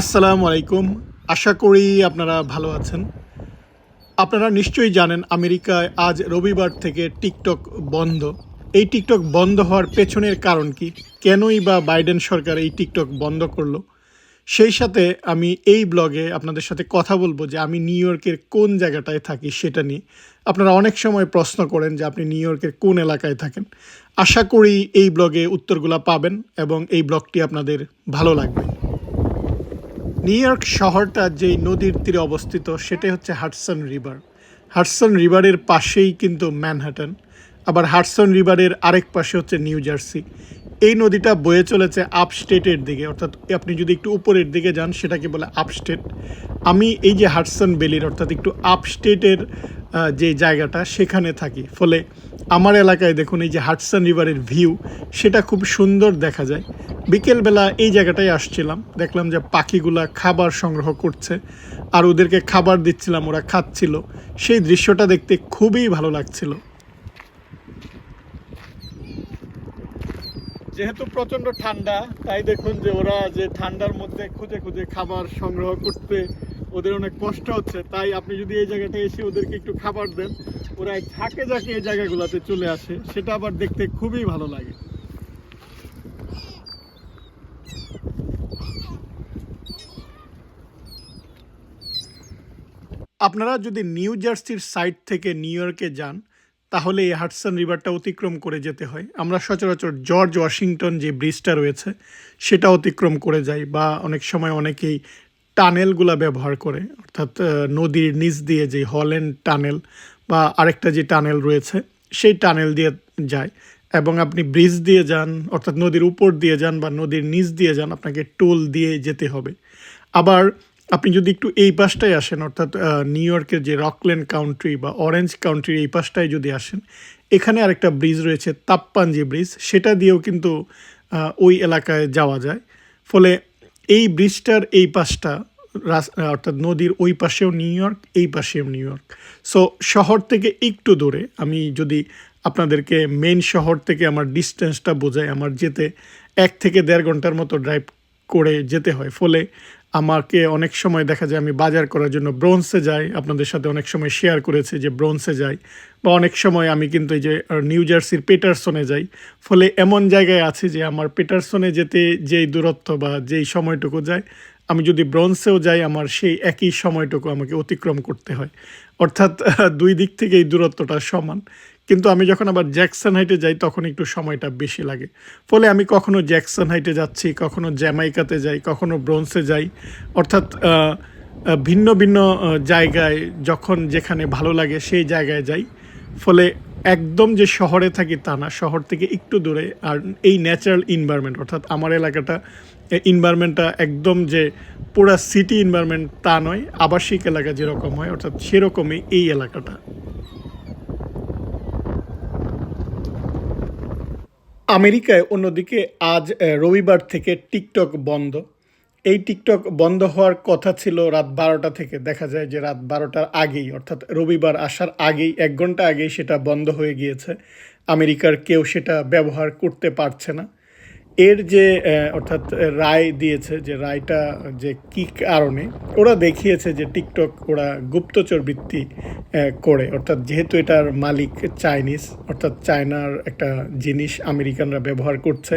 আসসালামু আলাইকুম। আশা করি আপনারা ভালো আছেন। আপনারা নিশ্চয়ই জানেন আমেরিকায় আজ রবিবার থেকে টিকটক বন্ধ। এই টিকটক বন্ধ হওয়ার পেছনের কারণ কি? কেনই বা বাইডেন সরকার এই টিকটক বন্ধ করল? সেই সাথে আমি এই ব্লগে আপনাদের সাথে কথা বলব যে আমি নিউ ইয়র্কের কোন জায়গাটায় থাকি সেটা নিয়ে। আপনারা অনেক সময় প্রশ্ন করেন যে আপনি নিউ ইয়র্কের কোন এলাকায় থাকেন। আশা করি এই ব্লগে উত্তরগুলো পাবেন এবং এই ব্লগটি আপনাদের ভালো লাগবে। নিউ ইয়র্ক শহরটা যেই নদীর তীরে অবস্থিত, সেটাই হচ্ছে হাটসন রিভার। হাটসন রিভারের পাশেই কিন্তু ম্যানহাটন, আবার হাটসন রিভারের আরেক পাশে হচ্ছে নিউ জার্সি। এই নদীটা বয়ে চলেছে আপস্টেটের দিকে, অর্থাৎ আপনি যদি একটু উপরের দিকে যান, সেটাকে বলে আপস্টেট। আমি এই যে হাটসন বেলির অর্থাৎ একটু আপস্টেটের যে জায়গাটা সেখানে থাকি। ফলে আমার এলাকায় দেখুন এই যে হাডসন রিভারের ভিউ সেটা খুব সুন্দর দেখা যায়। বিকেলবেলা এই জায়গাটায় আসছিলাম, দেখলাম যে পাখিগুলা খাবার সংগ্রহ করছে, আর ওদেরকে খাবার দিচ্ছিলাম, ওরা খাচ্ছিল। সেই দৃশ্যটা দেখতে খুবই ভালো লাগছিল। যেহেতু প্রচণ্ড ঠান্ডা, তাই দেখুন যে ওরা যে ঠান্ডার মধ্যে খুঁজে খুঁজে খাবার সংগ্রহ করতে ওদের অনেক কষ্ট হচ্ছে, তাই আপনি যদি এই জায়গাটায় এসে ওদেরকে একটু খাবার দেন, ওরা ঝাঁকে ঝাঁকে এই জায়গাগুলোতে চলে আসে, সেটা আবার দেখতে খুবই ভালো লাগে। আপনারা যদি নিউ জার্সির সাইড থেকে নিউ ইয়র্কে যান, তাহলে এই হাডসন রিভারটা অতিক্রম করে যেতে হয়। আমরা সচরাচর জর্জ ওয়াশিংটন যে ব্রিজটা রয়েছে, সেটা অতিক্রম করে যাই, বা অনেক সময় অনেকেই টানেলগুলা ব্যবহার করে, অর্থাৎ নদীর নিচ দিয়ে যে হল্যান্ড টানেল বা আরেকটা যে টানেল রয়েছে, সেই টানেল দিয়ে যায় এবং আপনি ব্রিজ দিয়ে যান, অর্থাৎ নদীর উপর দিয়ে যান বা নদীর নিচ দিয়ে যান, আপনাকে টোল দিয়ে যেতে হবে। আবার আপনি যদি একটু এই পাশটায় আসেন, অর্থাৎ নিউ ইয়র্কের যে রকল্যান্ড কাউন্ট্রি বা অরেঞ্জ কাউন্ট্রির এই পাশটায় যদি আসেন, এখানে আরেকটা ব্রিজ রয়েছে, তাপ্পাঞ্জি ব্রিজ। সেটা দিয়েও কিন্তু ওই এলাকায় যাওয়া যায়। ফলে এই ব্রিজটার এই পাশটা অর্থাৎ নদীর ওই পাশেও নিউ ইয়র্ক, এই পাশেও নিউ ইয়র্ক। সো শহর থেকে একটু দূরে, আমি যদি আপনাদেরকে মেন শহর থেকে আমার ডিস্টেন্সটা বোঝাই, আমার যেতে এক থেকে দেড় ঘণ্টার মতো ড্রাইভ করে যেতে হয়। ফলে আমাকে অনেক সময় দেখা যায়, আমি বাজার করার জন্য ব্রোন্সে যাই। আপনাদের সাথে অনেক সময় শেয়ার করেছি যে ব্রোন্সে যাই। বা অনেক সময় আমি কিন্তু এই যে নিউ জার্সির পেটারসনে যাই। ফলে এমন জায়গায় আছে যে, আমার পেটারসনে যেতে যেই দূরত্ব বা যেই সময়টুকু যায় আমি যদি ব্রোন্সেও যাই, আমার সেই একই সময়টুকু আমাকে অতিক্রম করতে হয়। অর্থাৎ, দুই দিক থেকে এই দূরত্বটা সমান। কিন্তু আমি যখন আবার জ্যাকসন হাইটে যাই, তখন একটু সময়টা বেশি লাগে। ফলে আমি কখনো জ্যাকসন হাইটে যাচ্ছি, কখনো জ্যামাইকাতে যাই, কখনো ব্রোন্সে যাই। অর্থাৎ ভিন্ন ভিন্ন জায়গায় যখন যেখানে ভালো লাগে, সেই জায়গায় যাই। ফলে একদম যে শহরে থাকি তা না, শহর থেকে একটু দূরে। আর এই ন্যাচারাল ইনভায়রনমেন্ট অর্থাৎ আমার এলাকাটা ইনভায়রনমেন্টটা একদম যে পুরা সিটি ইনভায়রনমেন্ট তা নয়, আবাসিক এলাকা যেরকম হয়, অর্থাৎ সেরকমই এই এলাকাটা। আমেরিকায় অন্যদিকে আজ রবিবার থেকে টিকটক বন্ধ। এই টিকটক বন্ধ হওয়ার কথা ছিল রাত বারোটা থেকে। দেখা যায় যে রাত বারোটার আগেই, অর্থাৎ রবিবার আসার আগেই, এক ঘণ্টা আগেই সেটা বন্ধ হয়ে গিয়েছে। আমেরিকার কেউ সেটা ব্যবহার করতে পারছে না। এর যে অর্থাৎ রায় দিয়েছে যে রায়টা যে কি কারণে, ওরা দেখিয়েছে যে টিকটক ওরা গুপ্তচর বৃত্তি করে। অর্থাৎ যেহেতু এটার মালিক চাইনিজ, অর্থাৎ চায়নার একটা জিনিস আমেরিকানরা ব্যবহার করছে,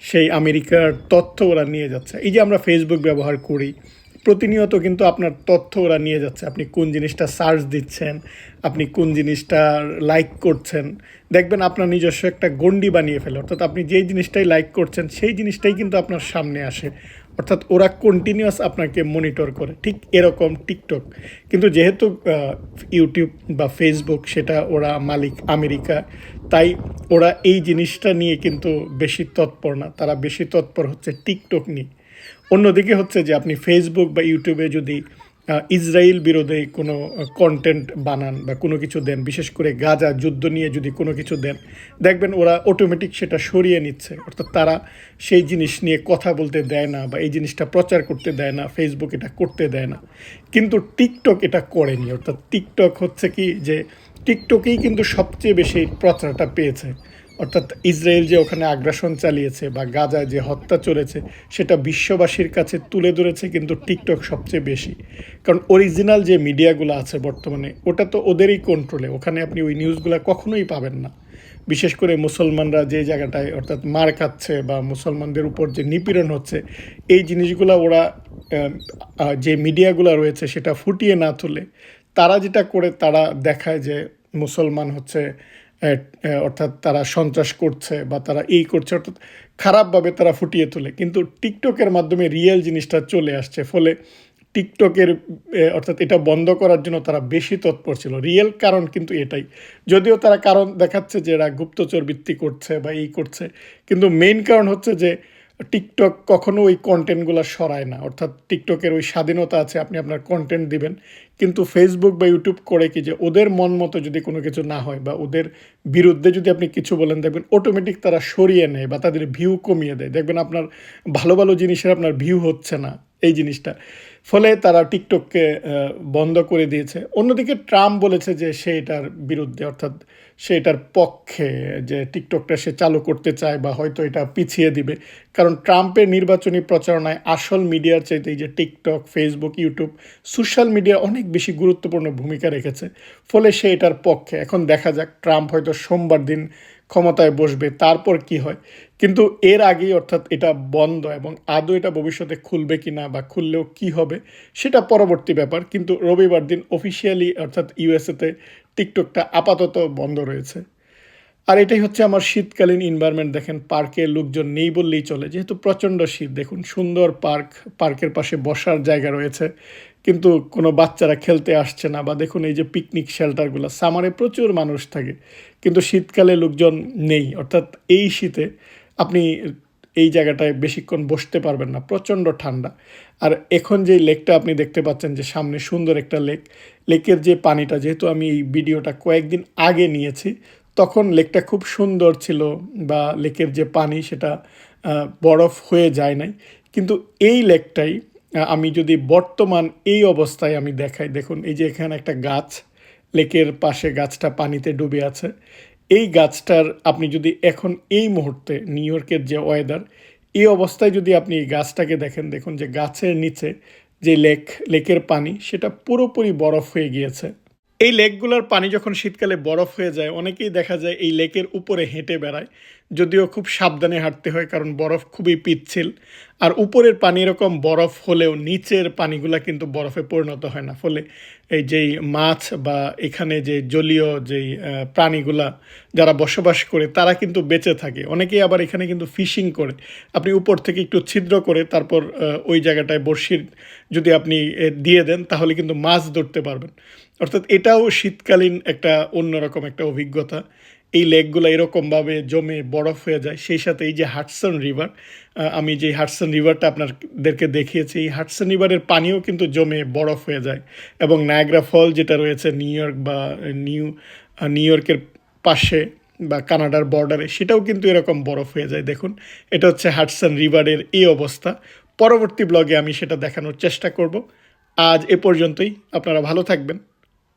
সেই আমেরিকার তথ্য ওরা নিয়ে যাচ্ছে। এই যে আমরা ফেসবুক ব্যবহার করি প্রতিনিয়ত কিন্তু আপনার তথ্য ওরা নিয়ে যাচ্ছে। আপনি কোন জিনিসটা সার্চ দিচ্ছেন, আপনি কোন জিনিসটা লাইক করছেন। দেখবেন আপনার নিজস্ব একটা গণ্ডি বানিয়ে ফেলে। অর্থাৎ আপনি যেই জিনিসটাই লাইক করছেন, সেই জিনিসটাই কিন্তু আপনার সামনে আসে। অর্থাৎ ওরা কন্টিনিউয়াস আপনাকে মনিটর করে। ঠিক এরকম টিকটক কিন্তু যেহেতু ইউটিউব বা ফেসবুক সেটা ওরা মালিক আমেরিকা, তাই ওরা এই জিনিসটা নিয়ে কিন্তু বেশি তৎপর না। তারা বেশি তৎপর হচ্ছে টিকটক নিয়ে। অন্যদিকে হচ্ছে যে আপনি ফেসবুক বা ইউটিউবে যদি ইসরায়েল বিরোধী কোনো কন্টেন্ট বানান বা কোনো কিছু দেন, বিশেষ করে গাজা যুদ্ধ নিয়ে যদি কোনো কিছু দেন, দেখবেন ওরা অটোমেটিক সেটা সরিয়ে নিচ্ছে। অর্থাৎ তারা সেই জিনিস নিয়ে কথা বলতে দেয় না বা এই জিনিসটা প্রচার করতে দেয় না ফেসবুক এটা করতে দেয় না। কিন্তু টিকটক এটা করেনি। অর্থাৎ টিকটক হচ্ছে কি যে টিকটকেই কিন্তু সবচেয়ে বেশি প্রচারটা পেয়েছে। অর্থাৎ ইসরায়েল যে ওখানে আগ্রাসন চালিয়েছে বা গাজায় যে হত্যা চলেছে, সেটা বিশ্ববাসীর কাছে তুলে ধরেছে কিন্তু টিকটক সবচেয়ে বেশি। কারণ অরিজিনাল যে মিডিয়াগুলো আছে বর্তমানে, ওটা তো ওদেরই কন্ট্রোলে ওখানে আপনি ওই নিউজগুলো কখনোই পাবেন না। বিশেষ করে মুসলমানরা যে জায়গাটায় অর্থাৎ মার খাচ্ছে বা মুসলমানদের উপর যে নিপীড়ন হচ্ছে, এই জিনিসগুলো ওরা যে মিডিয়াগুলো রয়েছে সেটা ফুটিয়ে না তুলে, তারা যেটা করে তারা দেখায় যে মুসলমান হচ্ছে অর্থাৎ তারা সন্ত্রাস করছে বা তারা এই করছে, অর্থাৎ খারাপভাবে তারা ফুটিয়ে তোলে। কিন্তু টিকটকের মাধ্যমে রিয়েল জিনিসটা চলে আসছে, ফলে টিকটকের অর্থাৎ এটা বন্ধ করার জন্য তারা বেশি তৎপর ছিল। রিয়েল কারণ কিন্তু এটাই। যদিও তারা কারণ দেখাচ্ছে যে এরা গুপ্তচর বৃত্তি করছে বা এই করছে, কিন্তু মেইন কারণ হচ্ছে যে টিকটক কখনো ওই কন্টেন্টগুলো সরায় না। অর্থাৎ টিকটকের ওই স্বাধীনতা আছে, আপনি আপনার কন্টেন্ট দিবেন। কিন্তু ফেসবুক বা ইউটিউব করে কি যে ওদের মন মতো যদি কোনো কিছু না হয় বা ওদের বিরুদ্ধে যদি আপনি কিছু বলেন, দেখবেন অটোমেটিক তারা সরিয়ে নেয় বা তাদের ভিউ কমিয়ে দেয়। দেখবেন আপনার ভালো ভালো জিনিসের আপনার ভিউ হচ্ছে না এই জিনিসটা। ফলে তারা টিকটককে বন্ধ করে দিয়েছে। অন্যদিকে ট্রাম্প বলেছে যে সে এটার বিরুদ্ধে, অর্থাৎ সে এটার পক্ষে যে টিকটকটা সে চালু করতে চায় বা হয়তো এটা পিছিয়ে দিবে। কারণ ট্রাম্পের নির্বাচনী প্রচারণায় আসল মিডিয়ার চাইতে এই যে TikTok, Facebook, YouTube, social media অনেক বেশি গুরুত্বপূর্ণ ভূমিকা রেখেছে। ফলে সে এটার পক্ষে। এখন দেখা যাক, ট্রাম্প হয়তো সোমবার দিন ক্ষমতায় বসবে, তারপর কি হয়। কিন্তু এর আগেই অর্থাৎ এটা বন্ধ এবং আদৌ এটা ভবিষ্যতে খুলবে কি না বা খুললেও কি হবে, সেটা পরবর্তী ব্যাপার। কিন্তু রবিবার দিন অফিসিয়ালি অর্থাৎ ইউএসএতে টিকটকটা আপাতত বন্ধ রয়েছে। আর এটাই হচ্ছে আমার শীতকালীন এনভায়রনমেন্ট দেখেন পার্কে লোকজন নেই বললেই চলে। যেহেতু প্রচণ্ড শীত, দেখুন, সুন্দর পার্ক পার্কের পাশে বসার জায়গা রয়েছে। কিন্তু কোনো বাচ্চারা খেলতে আসছে না বা দেখুন, এই যে পিকনিক শেল্টারগুলো সামারে প্রচুর মানুষ থাকে। কিন্তু শীতকালে লোকজন নেই। অর্থাৎ এই শীতে আপনি এই জায়গাটায় বেশিক্ষণ বসতে পারবেন না, প্রচণ্ড ঠান্ডা। আর এখন যে লেকটা আপনি দেখতে পাচ্ছেন যে সামনে সুন্দর একটা লেক, লেকের যে পানিটা, যেহেতু আমি এই ভিডিওটা কয়েকদিন আগে নিয়েছি, তখন লেকটা খুব সুন্দর ছিল বা লেকের যে পানি সেটা বরফ হয়ে যায় নাই। কিন্তু এই লেকটাই আমি যদি বর্তমান এই অবস্থায় আমি দেখাই, দেখুন এই যে এখানে একটা গাছ, লেকের পাশে গাছটা পানিতে ডুবে আছে। এই গাছটার আপনি যদি এখন এই মুহূর্তে নিউ ইয়র্কের যে ওয়েদার এই অবস্থায় যদি আপনি এই গাছটাকে দেখেন, দেখুন যে গাছের নিচে যে লেক, লেকের পানি, সেটা পুরোপুরি বরফ হয়ে গিয়েছে। এই লেকগুলোর পানি যখন শীতকালে বরফ হয়ে যায়, অনেকেই দেখা যায় এই লেকের উপরে হেঁটে বেড়ায়। যদিও খুব সাবধানে হাঁটতে হয়, কারণ বরফ খুবই পিচ্ছিল। আর উপরের পানি এরকম বরফ হলেও নিচের পানিগুলা কিন্তু বরফে পরিণত হয় না। ফলে এই যেই মাছ বা এখানে যে জলীয় যেই প্রাণীগুলা যারা বসবাস করে, তারা কিন্তু বেঁচে থাকে। অনেকেই আবার এখানে কিন্তু ফিশিং করে। আপনি উপর থেকে একটু ছিদ্র করে তারপর ওই জায়গাটায় বড়শির যদি আপনি দিয়ে দেন, তাহলে কিন্তু মাছ ধরতে পারবেন। অর্থাৎ এটাও শীতকালীন একটা অন্যরকম একটা অভিজ্ঞতা। এই লেকগুলো এরকমভাবে জমে বরফ হয়ে যায়, সেই সাথে এই যে হাটসন রিভার আমি যে হাটসন রিভারটা আপনাদেরকে দেখিয়েছি, এই হাটসন রিভারের পানিও কিন্তু জমে বরফ হয়ে যায় এবং নায়াগ্রা ফল যেটা রয়েছে নিউ ইয়র্ক বা নিউ নিউ ইয়র্কের পাশে বা কানাডার বর্ডারে সেটাও কিন্তু এরকম বরফ হয়ে যায়। দেখুন, এটা হচ্ছে হাটসন রিভারের এই অবস্থা। পরবর্তী ব্লগে আমি সেটা দেখানোর চেষ্টা করব। আজ এ পর্যন্তই, আপনারা ভালো থাকবেন।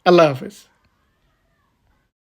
আল্লাহ হাফেজ।